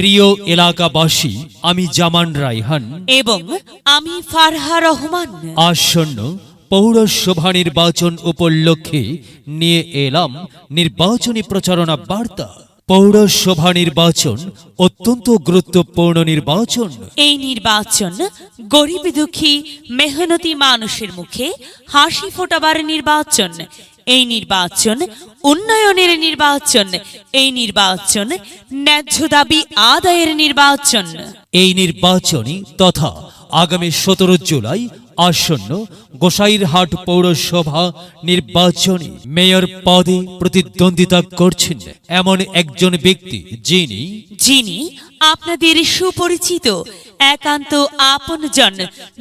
প্রিয় এলাকাবাসী আমি জামান রাইহান এবং আমি ফারহা রহমান। আসন্ন পৌরসভা নির্বাচন উপলক্ষে নিয়ে এলাম নির্বাচনী প্রচারণা বার্তা। পৌরসভা নির্বাচন অত্যন্ত গুরুত্বপূর্ণ নির্বাচন। এই নির্বাচন গরিব দুঃখী মেহনতি মানুষের মুখে হাসি ফোটাবার নির্বাচন। এই নির্বাচন উন্নয়নের নির্বাচন এই নির্বাচন ন্যায্য দাবি আদায়ের নির্বাচন। এই নির্বাচনী তথা আগামী সতেরো জুলাই আসন্ন গোসাইরহাট পৌরসভা নির্বাচনে মেয়র পদে প্রতিদ্বন্দ্বিতা করছেন এমন একজন ব্যক্তি যিনি যিনি আপনাদের সুপরিচিত একান্ত আপনজন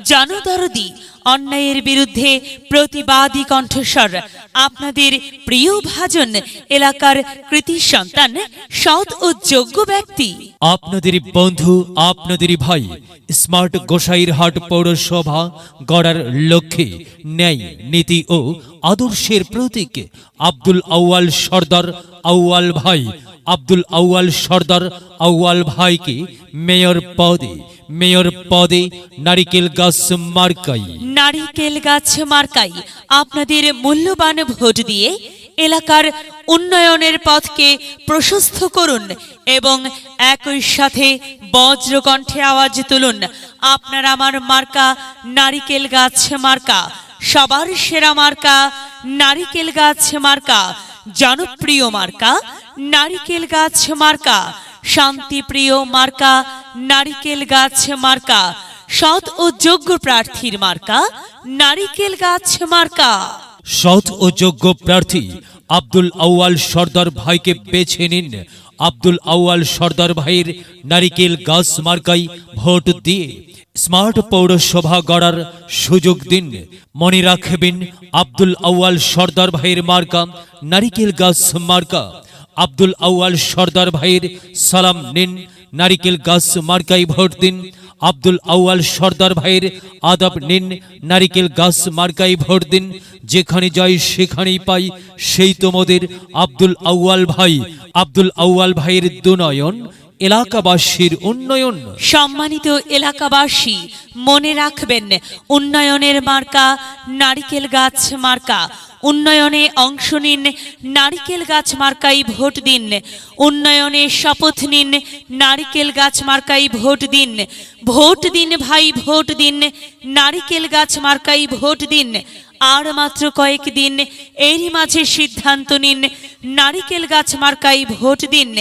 জনদরদি, অন্যায়ের বিরুদ্ধে প্রতিবাদী কণ্ঠস্বর। আপনাদের প্রিয় ভাজন, এলাকার কৃতি সন্তান, সৎ ও যোগ্য ব্যক্তি। আপনাদের বন্ধু, আপনাদের ভাই, স্মার্ট গোসাইরহাট পৌরসভা গড়ার লক্ষ্যে ন্যায়, নীতি ও আদর্শের প্রতীক, আব্দুল আউয়াল সর্দার আউয়াল ভাই। আব্দুল আউয়াল সর্দার আউয়াল ভাইকে মেয়র পদে মেয়র পদে নারিকেল গাছ মার্কাই। নারিকেল গাছ মার্কাই, আপনাদের মূল্যবান ভোট দিয়ে এলাকার উন্নয়নের পথকে প্রশস্ত করুন এবং একই সাথে বজ্রকণ্ঠে আওয়াজ তুলুন। আপনার আমার মার্কা নারিকেল গাছ মার্কা, সবার সেরা মার্কা নারিকেল গাছ মার্কা, জনপ্রিয় মার্কা নারিকেল গাছ মার্কা, শান্তিপ্রিয় মার্কা নারিকেল গাছ মার্কা, সৎ ও যোগ্য প্রার্থীর মার্কা, নারিকেল গাছ মার্কা। সৎ ও যোগ্য প্রার্থী আব্দুল আউয়াল সর্দার ভাইকে বেছে নিন। আব্দুল আউয়াল সর্দার ভাইয়ের নারিকেল গাছ মার্কাই ভোট দিয়ে স্মার্ট পৌরসভা গড়ার সুযোগ দিন। মনে রাখবেন, আব্দুল আউয়াল সর্দার ভাইয়ের মার্কা, নারিকেল গাছ মার্কা। আব্দুল আউয়াল সর্দার ভাইয়ের সালাম নিন। নারিকেল গাছ মার্কাই ভোট দিন। আব্দুল আউয়াল সর্দার ভাইয়ের আদাব নিন। নারিকেল গাছ মার্কাই ভোট দিন। যেখানে যাই সেখানেই পাই। সেই তোমাদের আব্দুল আউয়াল ভাই। আব্দুল আউয়াল ভাইয়ের দুনয়ন। এলাকাবাসীর উন্নয়ন। সম্মানিত এলাকাবাসী, মনে রাখবেন, উন্নয়নের মার্কা নারিকেল গাছ মার্কা। উন্নয়নে অংশ নিন, নারিকেল গাছ মার্কাই ভোট দিন। উন্নয়নে শপথ নিন, নারিকেল গাছ মার্কাই ভোট দিন। ভোট দিন ভাই, ভোট দিন, নারিকেল গাছ মার্কাই ভোট দিন। আর মাত্র কয়েকদিন, এরই মাঝে সিদ্ধান্ত নিন নারিকেল গাছ মার্কাই ভোট দিন।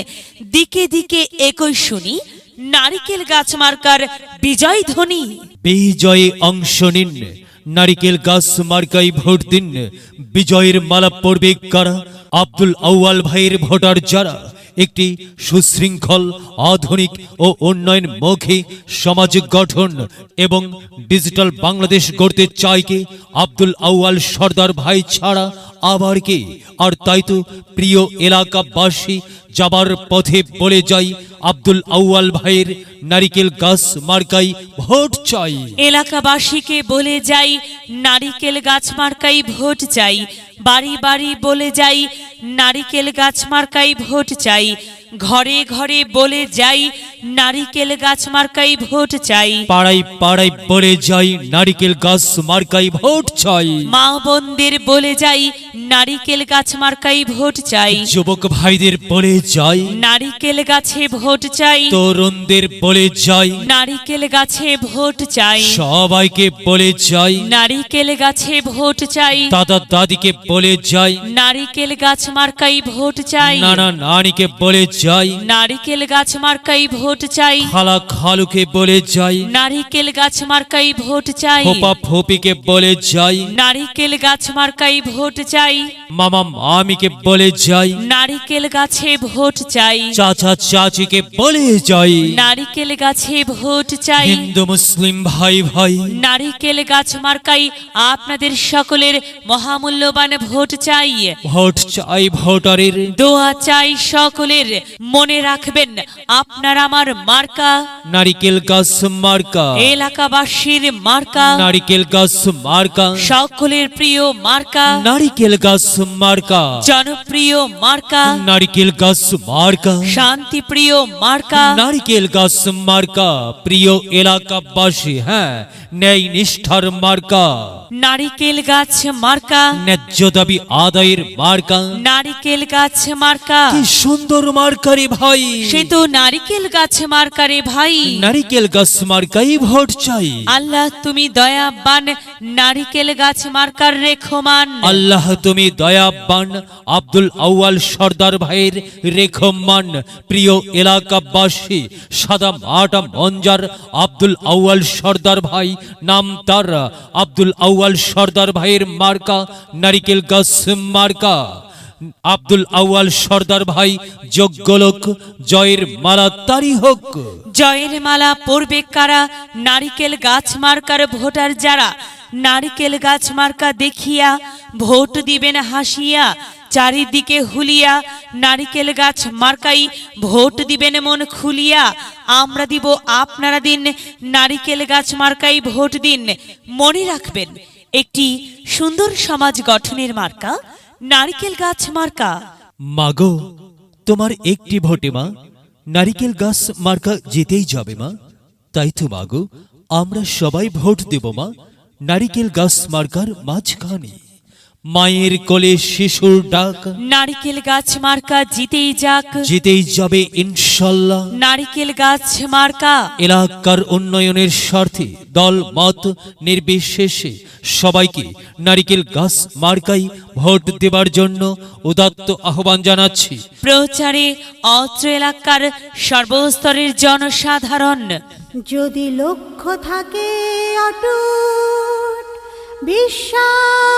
দিকে দিকে একই শুনি, নারিকেল গাছ মার্কার বিজয় ধ্বনি। বিজয়ে অংশ নিন। নারিকেল গাছ মার্কাই ভোট দিন। বিজয়ের মালা পড়বে কারা? আব্দুল আউয়াল ভাইয়ের ভোটার যারা? একটি সুশৃঙ্খল, আধুনিক ও উন্নয়ন মুখী সমাজ গঠন এবং ডিজিটাল বাংলাদেশ গড়তে চায় কে? আব্দুল আউয়াল সর্দার ভাই ছাড়া আবার কে? আর তাই তো প্রিয় এলাকাবাসী যাবার পথে বলে যাই, আব্দুল আউয়াল ভাইয়ের নারিকেল গাছ মার্কাই ভোট চাই। এলাকাবাসীকে বলে যাই, নারিকেল গাছ মার্কাই ভোট চাই। বাড়ি বাড়ি বলে যাই, নারিকেল গাছ মার্কাই ভোট চাই। ঘরে ঘরে বলে যাই নারিকেল গাছ মার্কাই ভোট চাই। পাড়ায় পাড়ায় বলে যাই নারিকেল গাছ মার্কাই ভোট চাই। মা বোনদের বলে যাই নারিকেল গাছ মার্কাই ভোট চাই। যুবক ভাইদের বলে যাই নারিকেল গাছে ভোট চাই। তরুণদের বলে যাই নারিকেল গাছে ভোট চাই। সবাইকে বলে যাই নারিকেল গাছে ভোট চাই। দাদা দাদিকে বলে যাই নারিকেল গাছ মার্কাই ভোট চাই। নানা নানিকে বলে যাই নারিকেল গাছ মার্কাই ভোট চাই। খালা খালুকে বলে যাই নারিকেল গাছ মার্কাই ভোট চাই। ফোপা ফোপিকে বলে যাই নারিকেল গাছ মার্কাই ভোট চাই। মামা মামিকে বলে যাই নারিকেল গাছে ভোট চাই। চাচা চাচিকে বলে যাই নারিকেল গাছে ভোট চাই। হিন্দু মুসলিম ভাই ভাই। নারিকেল গাছ মার্কাই আপনাদের সকলের মহামূল্যবান ভোট চাই। ভোট চাই ভোটারের। দোয়া চাই সকলের। মনে রাখবেন আপনার আমার মার্কা। নারিকেল গাছ মার্কা। এলাকাবাসীর মার্কা। নারিকেল গাছ মার্কা। সকলের প্রিয় মার্কা। নারিকেল গাছ মার্কা। জনপ্রিয় মার্কা। নারিকেল গাছ মার্কা। শান্তিপ্রিয় মার্কা। নারিকেল গাছ মার্কা। প্রিয় এলাকাবাসী হ্যাঁ। ন্যায় নিষ্ঠার মার্কা। নারিকেল গাছ মার্কা। ন্যায্য দাবি আদায়ের মার্কা। নারিকেল গাছ মার্কা। কি সুন্দর মার্কারে ভাই। সে তো নারিকেল গাছ মার্কারে ভাই। নারিকেল গাছ মার্কাই ভোট চাই। আল্লাহ তুমি দয়াবান নারিকেল গাছ মার্কার রেখমান। আল্লাহ তুমি দয়াবান আব্দুল আউয়াল সর্দার ভাইয়ের রেখমান। প্রিয় এলাকাবাসী সাদা মাটা মঞ্জার আব্দুল আউয়াল সর্দার ভাই নাম তার আব্দুল আউয়াল সর্দার ভাইয়ের মার্কা, নারিকেল গাছ মার্কা। আব্দুল আউয়াল সর্দার ভাই, যোগ্য লোক, জয়ের মালা তারি হোক। জয়ের মালা পড়বে কারা? নারিকেল গাছ মার্কার ভোটার যারা? নারিকেল গাছ মার্কা দেখিয়া ভোট দিবেন হাসিয়া, চারিদিকে হুলিয়া। নারিকেল গাছ মার্কাই ভোট দিবেন মন খুলিয়া। আমরা দিব আপনারা দিন, নারিকেল গাছ মার্কাই ভোট দিন। মনে রাখবেন, একটি সুন্দর সমাজ গঠনের মার্কা, নারিকেল গাছ মার্কা। মাগো, তোমার একটি ভোটে মা নারিকেল গাছ মার্কা যেতেই যাবে মা। তাই তো মাগো, আমরা সবাই ভোট দেব মা। নারিকেল গাছ মার্কার মাঝখানে। মায়ের কোলে শিশুর ডাক। নারিকেল গাছ মার্কা জিতেই যাক। জিতেই যাবে ইনশাল্লাহ। নারিকেল গাছ মার্কা। এলাকার উন্নয়নের স্বার্থে দল মত নির্বিশেষে সবাইকে নারিকেল গাছ মার্কাই ভোট দেবার জন্য উদাত্ত আহ্বান জানাচ্ছি। প্রচারে অত্র এলাকার সর্বস্তরের জনসাধারণ। যদি লক্ষ্য থাকে অটুট বিশ্বাস